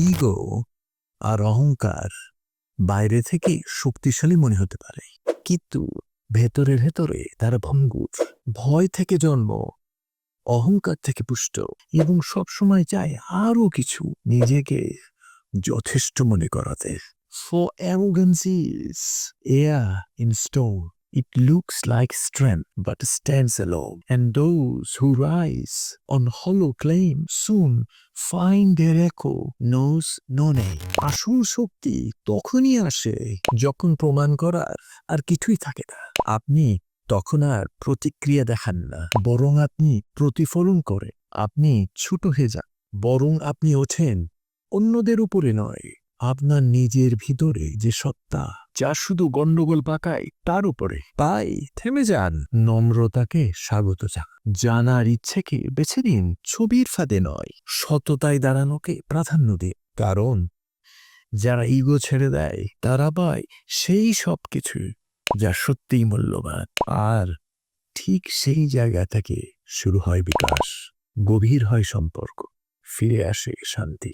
Ego আর অহংকার বাইরে থেকে শক্তিশালী মনে হতে পারে। কিন্তু ভেতরে ভেতরে তারা ভঙ্গুর। ভয় থেকে জন্ম, অহংকার থেকে পুষ্ট এবং সবসময় চায় আরও কিছু নিজেকে যথেষ্ট মনে করাতে। Arrogance is air in stone. It looks like strength but stands alone. And those who rise on hollow claim soon find their echo knows no name. আসল শক্তি তখনই আসে যখন প্রমাণ করার আর কিছুই থাকে না আপনি তখন আর প্রতিক্রিয়া দেখান না বরং আপনি প্রতিফলন করে আপনি ছোট হয়ে যান বরং আপনি ওঠেন অন্যদের উপরে নয় আপনার নিজের ভিতরে যে সত্তা যা শুধু গন্ডগোল পাকায় তার উপরে। পাই থেমে যান। নম্রতাকে স্বাগত যান জানার ইচ্ছেকে বেছে দিন ছবির ফাঁদে নয়। সততায় দাঁড়ানোকে প্রাধান্য দিন। কারণ যারা ইগো ছেড়ে দেয় তারা পায় সেই সব কিছু যা সত্যিই মূল্যবান। আর ঠিক সেই জায়গা থেকে শুরু হয় বিকাশ। গভীর হয় সম্পর্ক। ফিরে আসে শান্তি।